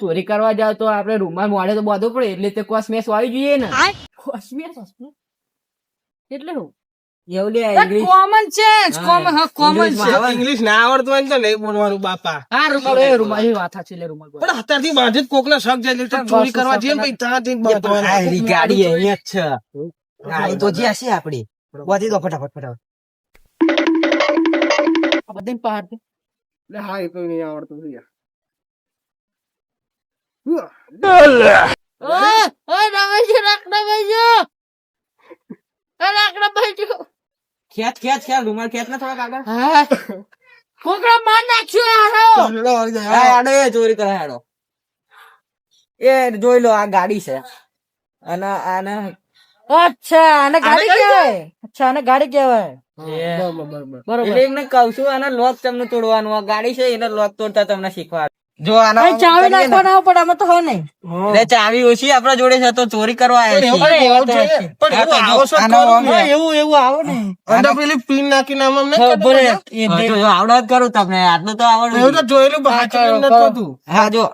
ચોરી કરવા જાવ તો આપણે રૂમમાં મોડે તો બાંધવું પડે. એટલે તે આવી જોઈએ ને. કોસ્મિયસ એટલે હું? એવું લે English common sense common common છે. ઇંગ્લિશ ના આવડતું હોય ને તો નહીં બોલવાનું બાપા. હા રૂમાલ એ રૂમાલ એ વાત છે લે રૂમાલ પણ અત્યારથી બાંધે જ કોકના શક જાય એટલે ચોરી કરવા જઈએ પછી ત્યાંથી જ બાંધવાનું. ગાડી અહીંયા જ છે. ગાડી તો જ્યાં છે આપડી. વધી દો ફટાફટ ફટાફટ. આ બધાને પહાડ દે. એટલે હા એ તો નહીં આવડતું છે. ખેંચ ખેંચ ખેંચ રૂમાલ ખેંચ ને થોડાક આગળ હા. કોકડા માર નાખ્યો ચોરી કરે આડો એ જોઈ લો આ ગાડી છે અને આને અચ્છા આને ગાડી કેવાય કહેવાય અચ્છા આને ગાડી કહેવાય હા, બરાબર, બરાબર. બરોબર. એટલે કહું છું આને લોક તમને તોડવાનું આ ગાડી છે એને લોક તોડતા તમને શીખવા જો આનો ચાવી નાખવા ના. પડે આમાં તો હોય નહીં. એટલે ચાવી ઓછી આપણા જોડે છે તો ચોરી કરવા આવ્યા. છે. એવું એવું આવે ને અંદર પેલી પિન નાખીને આમ. જો, આવડત કરું તમને. આટલું તો એવું તો જોયેલું. હા જો.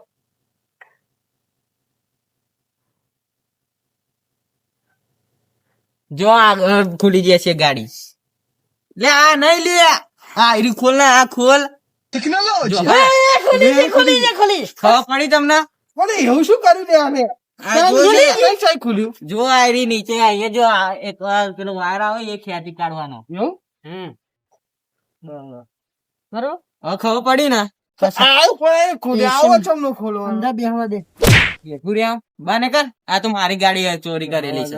જો આ ખુલી જશે ગાડી. લે આ નહીં લે. આ ઈરી ખોલ ને આ ખોલ. એ, ખુલી છે ખુલી છે ખુલી. ખબર પડી તમને? પણ એવું શું કર્યું લે આને? જો લે. કઈ સાઈ ખુલ્યું? જો આ ઈરી નીચે અહીંયા જો એક પેલો વાયર આવે એ ખેંચી કાઢવાનો. એવું? હમ. બરોબર. હવે ખબર પડી ને? બાને કર. આ તો મારી ગાડી ચોરી કરેલી છે.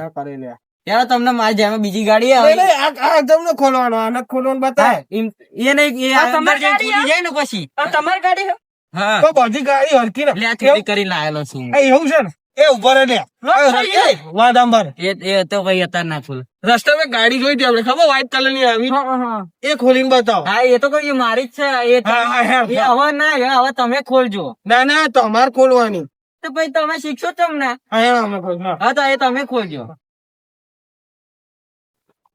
લે. ત્યારે તમને મારી જેમ બીજી ગાડી આવે. આ- આ ખોલવાનો આને ખોલવાનું બતાય. એ નહીં એ તમારી ગાડી જાય ને પછી. તમારી ગાડી હા. તો બધી ગાડી હરકી ને આ કરી લાયેલો છું. એવું છે ને? એ ઊભા રે લે. થઈ એ, એ. તો ભાઈ અત્યારે ના રસ્તા મેં ગાડી જોઈ હતી આપણે ખબર? વ્હાઈટ કલરની આવી. એ ખોલીને બતાવો. હા એ તો કહ્યું મારી જ છે એ હવે ના હવે તમે ખોલજો. ના ના તમારે ખોલવાની. તો ભાઈ તમે શીખશો તમને. હા તો એ તમે ખોલજો.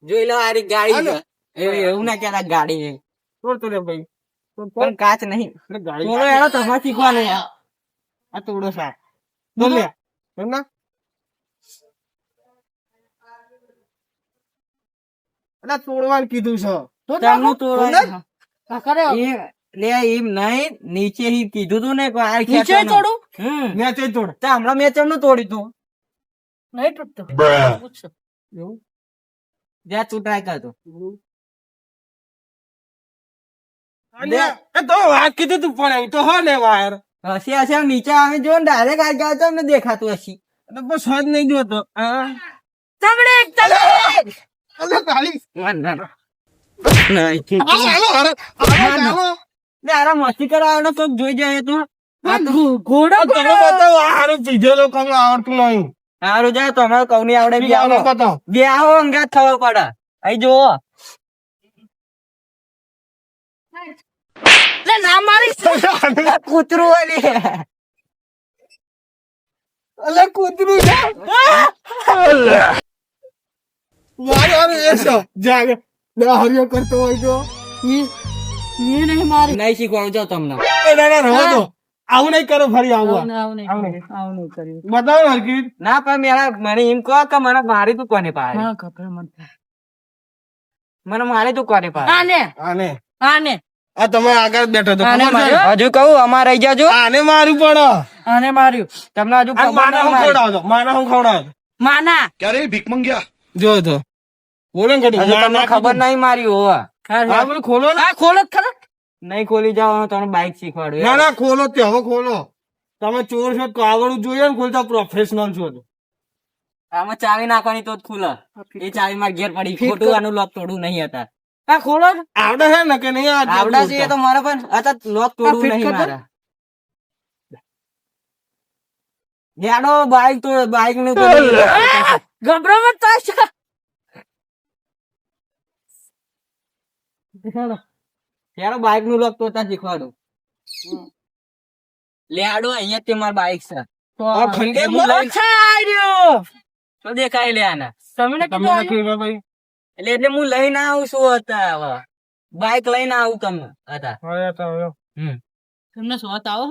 જોઈ લો આ રહી ગાડી એ એવું ના કહેતા ગાડી છે. તોડ તો ભાઈ. પણ કાચ નહીં. એટલે ગાડી થોડો એનો તમારે શીખવાનું યાર. આ તોડો સા તો એમ ના. એટલે તોડવાનું કીધું છે. તો તમને. તોડવાનું. આ કરે લે એમ નહીં. નીચે હી કીધું તું ને કે આ નીચે. તોડું? હમ. મેં તે તોડ. તો હમણાં મેં ચમનું તોડી તું? નહીં તૂટતો. એવું જ્યાં તું ટ્રાય કરતો અને તો વાત કીધું તું પણ એ તો હો ને વાયર. નીચે આવી જો ડાયરેક્ટ આવી ગયા તમને દેખાતું બસ હજ નહીં જોતો. અલે તો આવડતું નહીં. સારું જાય તો અમારે કઉ નહીં આવડે બે આવો અંગાત ખબર પડે. અહીં જુઓ. ના મારી. કૂતરું અલે કૂતરું છે. મારે હારું જાગે હરિયો કરતો હોય તો નહીં મારી. નહીં શીખવાડું જાઓ તમને. ના ના આવું નહીં કરો ફરી આવું આવું આવું નહીં, આવું નહીં. કર્યું. બતાવો ને ના પણ મેરા મને એમ કહો કે મને મારી તું કોને પાડે? હા, ખબર મને. મને મારી તું કોને પાડે? આને. આને. આને. આ તમે આગળ બેઠો તો? માર્યો? હજુ કહું અમારે રહી જાજો. આને મારું પણ. આને માર્યું. તમને હજુ માના હું ખવડાવજો માના ક્યારે ભીખ મંગ્યા? જો તો બોલો ને ખબર નહીં મારી હોવા. ખોલો ને. ખોલો ખરો. નહીં ખોલી જાઓ તમને બાઇક શીખવાડું ના ના ખોલો તે હવે ખોલો. તમે ચોર છો તો આવડવું જોઈએ ને ખોલતા પ્રોફેશનલ છો તો. આમાં ચાવી નાખવાની તો જ ખુલે. એ ચાવી માં ઘેર પડી. ખોટું આનું લોક તોડું નહીં હતા. આ ખોલો આવડે છે ને કે નહીં આવડે છે તો. મારે પણ અત્યારે લોક તોડું નહીં મારા. યાડો બાઇક તો બાઇકનું તો ગભરામણ થાય યાડો બાઇકનું લોક તોડતા શીખવાડું. લેડો અહીંયા તે માર બાઇક છે. તો આ ખંડે હું અચ્છા, તો દેખાય લે આના. તમને તમે કીધું આઈ? કીધું ભાઈ એટલે એટલે હું લઈને આવું છું હતા હવે. બાઇક લઈને આવું તમને હતા હવે તો હવે. હમ. તમને સ્વાત આવો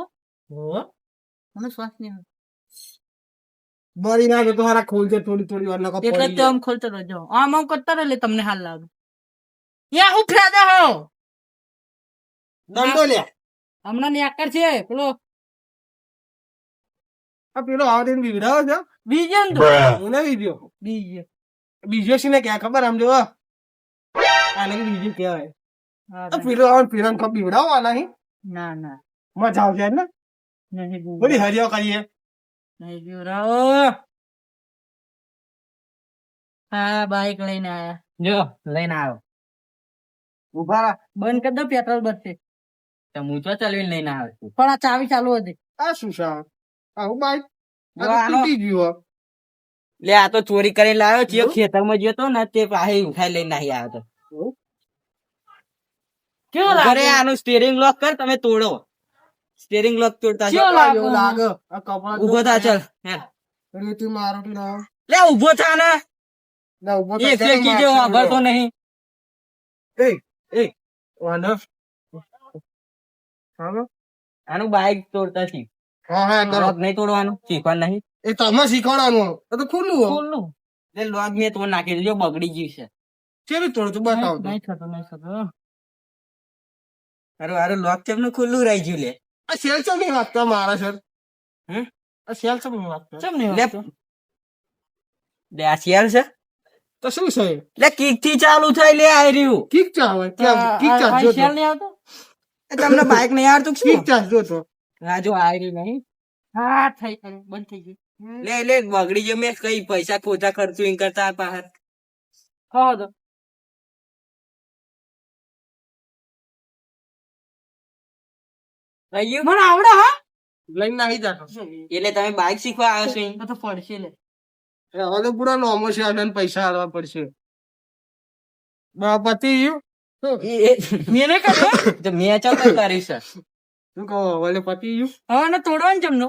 હો. મને સ્વાત નહીં આવે. ના તો હારા ખોલશે થોડી થોડી વાર નકો એટલે તો આમ ખોલતો રહેજો. આમ આમ કરતા રહે તમને હાલ લાગે. યા હું ફેદા હો. દંડો લે. હમણાં છે પેલો. આ પેલો આવો તેને બીવડાવો છે. બીજો ને હું બીજો. બીજો. બીજો છે ને ક્યાં ખબર આમ જો આને બીજું કહેવાય. હા, આ પેલો આવો પીરન કપ બીવડાવો આના નહીં ના ના. મજા આવશે ને? બધી હરિયો કરીએ. નહીં બીવડાવો. હા બાઈક લઈને આયા. જો લઈને આવ્યો. ઊભા. બંધ કરી દો પેટ્રોલ બચશે હું તો ચલાવીને લઈને આવ્યો પણ આ ચાવી ચાલુ હતી. આ શું છે? આવું બાઈક? તો તૂટી ગયું લે આ તો ચોરી કરીને લાવ્યો છે. ખેતરમાં ગયો તો ને તે પાસે ઉઠાઈ લઈને નહીં આવ્યો તો. કેવો લાગે? આનું સ્ટીરિંગ લોક કર તમે તોડો. સ્ટીરિંગ લોક તોડતા કેવો છો. લાગે? લાગે. આ કપડા ઊભો થા ચલ હે. રેતી મારો ના? લે ઊભો થા ને. ના ઊભો એ કીજો જેવો વાપરતો નહીં. એ એ વાંધો હા આનું બાઈક તોડતા શીખ. હા હા કરો. નહીં તોડવાનું શીખવાનું નહીં. એ તમે શીખવાડવાનું. તો ખુલ્લું હો મેં નાખી દીધો બગડી ગયું છે. કેવી તોડ તું? નહીં થતો નહીં થતો અરે અરે લોક ચેમનું ખુલ્લું રહી ગયું લે? આ સેલ ચમ નહીં વાગતા મારા સર હમ? આ સેલ ચમ નહીં વાગતા ચમ નહીં લે. લે આ શિયાળ છે? તો શું છે? લે કિકથી ચાલુ થાય લે આઈ રહ્યું. કિક ચા હોય ત્યાં આ- કિક આ- ચા આ જો શેલ નહીં આવતો? તમને બાઇક નહીં આવડતું શું? ચા જો તો. આ જો આઈ નહીં. હા થઈ ગયું બંધ થઈ ગયું. લે લે બગડી ગયો મેં કઈ પૈસા ખોટા ખર્ચું એમ કરતા બહાર મને આવડે હા. લઈને આવી જાતો. એટલે તમે બાઈક શીખવા આવ્યો છો? તો તો પડશે લે હવે પૂરા નોમો છે પૈસા આલવા પડશે. બા પતિ ગયું એ- એ- મેં નહીં કર્યો તો મેં ચાલ કઈ છે. શું કહો વાલે પતિ ગયું હા ને તોડવાનું જમનો.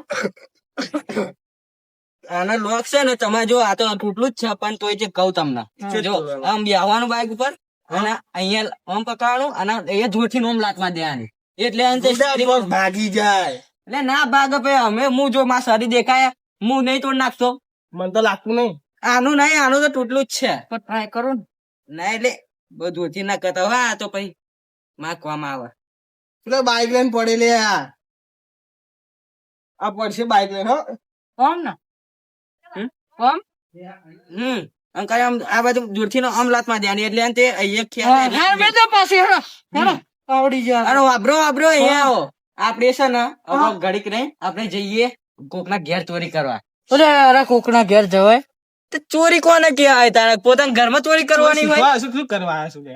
આના લોક છે ને તમે જો આ તો તૂટલું જ છે પણ તોય જે કહું તમને. જો આમ બેહવાનું બાઈક ઉપર અને અહીંયા આમ પકડવાનું અને અહીંયા જોરથી ઓમ લાતમાં દેવાની. એટલે ભાગી જાય. એટલે ના ભાગ પે અમે હું જો માં શરીર દેખાય હું નહીં તોડ નાખતો. મને તો લાગતું નહીં. આનું નહીં આનું તો તૂટલું જ છે. પણ ટ્રાય કરો ને. ના એટલે બધું થી ના કરતા હા આ તો પછી માખવામાં આવે. પેલા બાઈક લઈને પડેલી આ આ પડશે બાઈક લઈને હો. કોમ ને? હમ? કોમ હમ અંકલ આમ આ બાજુ દૂરથી નો આમ લાતમાં ધ્યાન એટલે તે અહીંયા ખ્યાલ એટલે- હા મેં તો પાછી હેડો હેડો આવડી જા અરે વાબરો વાબરો અહીંયા આવો. આપણે છે ને હવે ઘડીક નહીં આપણે જઈએ કોકના ઘેર ચોરી કરવા. અરે અરે કોકના ઘેર જવાય. ચોરી કોને કહેવાય તારે? પોતાના ઘરમાં ચોરી કરવાની હોય? શું શું કરવા આવ્યા છું કે?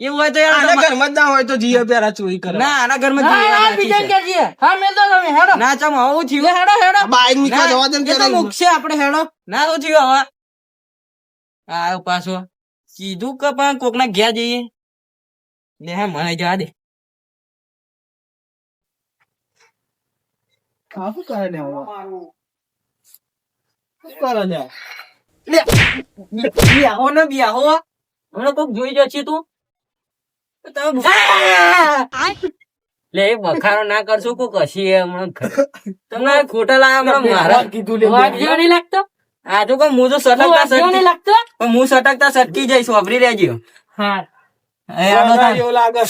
એવું હોય તો યાર આના ઘરમાં જ ના હોય તો જીએ પેરા ચોરી કરે ના આના ઘરમાં જીએ હા બીજા કે જીએ. જઈએ હા મેં તો તમે હેડો. ના ચમ હું થયું. હેડો હેડો. બાઈક નીકળવા જવા દે કે ના, તો પેલા આપણે હેડો. ના શું થયું હવે. આ પાછો. કીધું કે પણ કોકના ઘેર જઈએ. ને હા મને જવા દે. કાફું કરે ને હવે? શું કરે છે? લે બિયાહો ને બિયાહો હમણાં કોક જોઈ જશે તું. લે એ બખારો ના કરશો કોક હસી હમણાં તમને ખોટા લાયા હમણાં મારા કીધું લે વાગ્યો નહીં લાગતો? આ તો કહું હું તો સટકતા વાગ્યો નહીં સટકી લાગતો? પણ હું સટકતા સટકી જઈશ વાપરી રહેજો હા.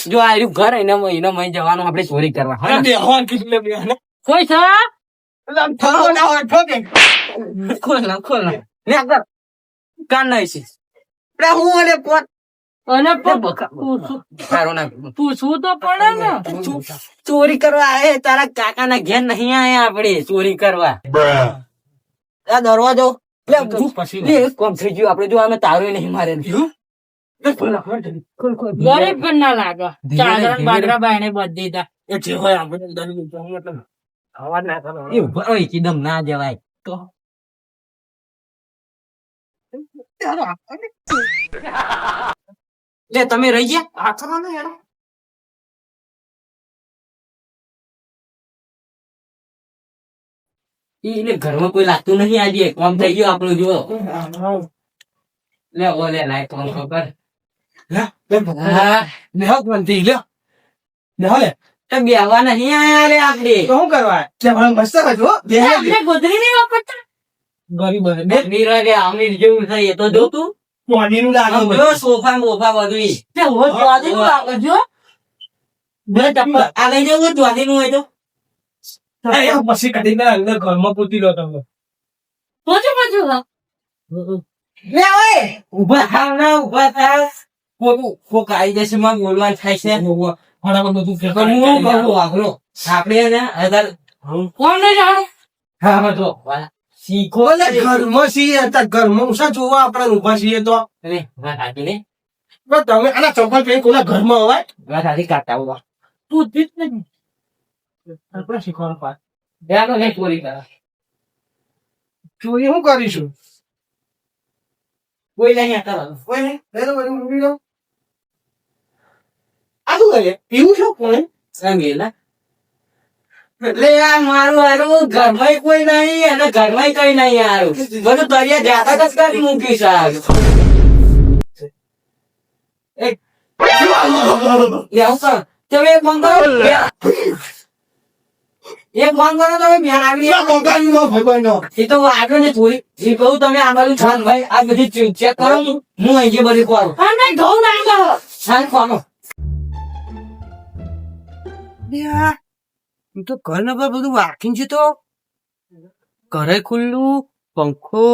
જો આ ઘર એને એને મય જવાનું આપણે ચોરી કરવા. કોઈ છે. ખોલ ના ખોલ ના ને આગળ કાન નહીં છે. એટલે હું અને પોત. અને લે પણ બખા- પૂછવું બખારો ના પૂછવું તો પડે ને. ચોરી કરવા આયે તારા કાકા ના ઘેર નહીં આયા આપણે ચોરી કરવા. આ દરવાજો. લે તો પછી લે એક કામ થઈ ગયું આપણે જો અમે તારું નહીં મારે. ગરીબ પણ ના લાગે. બાદરા બાયને બધી દીધા. એ જે હોય આપણે અંદર મતલબ અવાજ ના કરવાનો. એ ઊભા હોય કીધમ ના જવાય. તો લે તમે રહી ગયા? આ કરો ને યાર. એટલે ઘરમાં કોઈ લાગતું નહીં આજે. કામ થઈ ગયું આપણું જો લે ઓ લે લાય કામ ખબર. લે લે લે બનતી લે લે લે. તો બેહવા નહીં આયા રે આપણે. શું કરવા? લે મસ્ત કરજો બે આપણે ગોદરી નહીં વાપરતા ગરીબ હે નીરા રે જેવું એ તો જો તું. પાણીનું લાગે જો સોફા મોફા બધું. તે હોશ વાળી લાગે જો બે ચપ્પલ. આ લઈ જવું દ્વારીનું હોય તો. એ પછી કાઢીને અંદર ઘરમાં પૂતી લો તમે. પોચો પોચો હા લે ઓય ઊભા થાવ ના ઊભા થાવ. કોક કોક આવી જશે માં બોલવાનું થાય છે. ફટાફટ બધું તો હું કહું વાપરો આપણે ને અગર કોણ નહીં જાણે? હા બધો શીખો ને ઘરમાં છીએ હતા ઘરમાં ઉષા જોવા આપણે ઊભા છીએ તો. અરે વાત આજી તમે આના ચંપલ પહેરી કોના ઘરમાં અવાય વાત આજી કાઢતા તું જીત ને. આપણે શીખવાનું પાસ ધ્યાન નહીં ચોરી કરા. ચોરી હું કરીશું? કોઈ નહીં કરવાનું કોઈ નહીં મૂકી દો આ શું કરે? પીવું છું કોણ? રંગીલા એટલે યાર મારું હારું ઘરમાં કોઈ નહીં અને ઘરમાં કઈ નહીં હારું. બધું દરિયા જાતા જ કરી મૂકી સાહેબ એક તમે એક ફોન કરો. એક ફોન કરો તમે બેન આવી આ. એ તો આગળ ને થોડી એ કહું તમે આગળ છાન ભાઈ આ બધી ચેક કરો હું અહીં બધી કરું ઘઉં ના ગયો છાન ખોનો હું તો ઘર નંબર બધું વાકી છે તો. ઘરે ખુલ્લું પંખો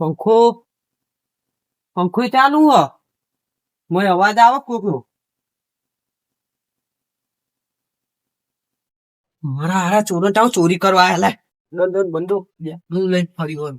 પંખો પંખો ચાલુ હ. મને અવાજ આવે કોકનો? મારા હારા ચોરો તાવ ચોરી કરવા આયેલા લે. બંધો. હું લઈને ફરી વળું.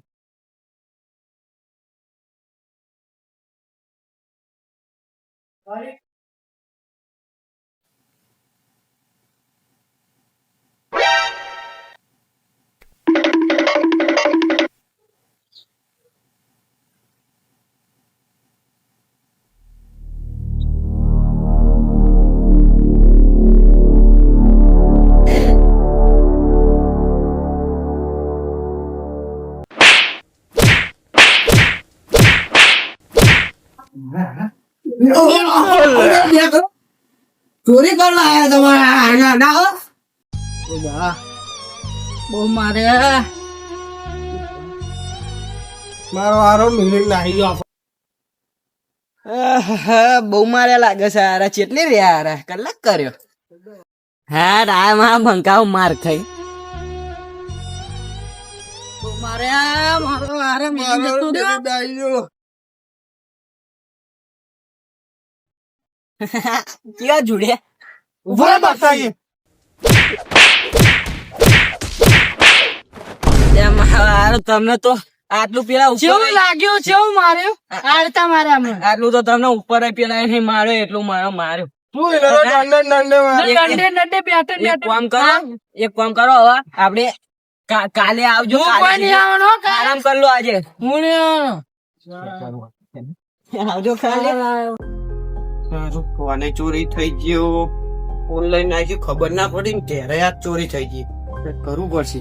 બહુ મારે નાહી લાગે છે હારા ચેટલી રહ્યા હારા કલાક કર્યો હા રા માં ભંકાવ માર થઈ બહુ મારે મારો હારે મેં જતો રહ્યો કેવા જોડે? ઊભા બતાઈએ તમને તો આટલું પેલા ઉપર કેવું લાગ્યું કેવું માર્યું. આડતા માર્યા હમણાં આટલું તો તમને ઉપર પેલા નહીં માર્યો એટલું મારો માર્યો. એક કામ કરો એક કામ કરો હવે આપડે કાલે આવજો. આરામ કરલો આજે. હું આવજો કાલે. ફોને ચોરી થઈ ગયો. ઓનલાઈન આવી ખબર ના પડી ને ત્યારે આ ચોરી થઈ ગઈ. કરવું પડશે.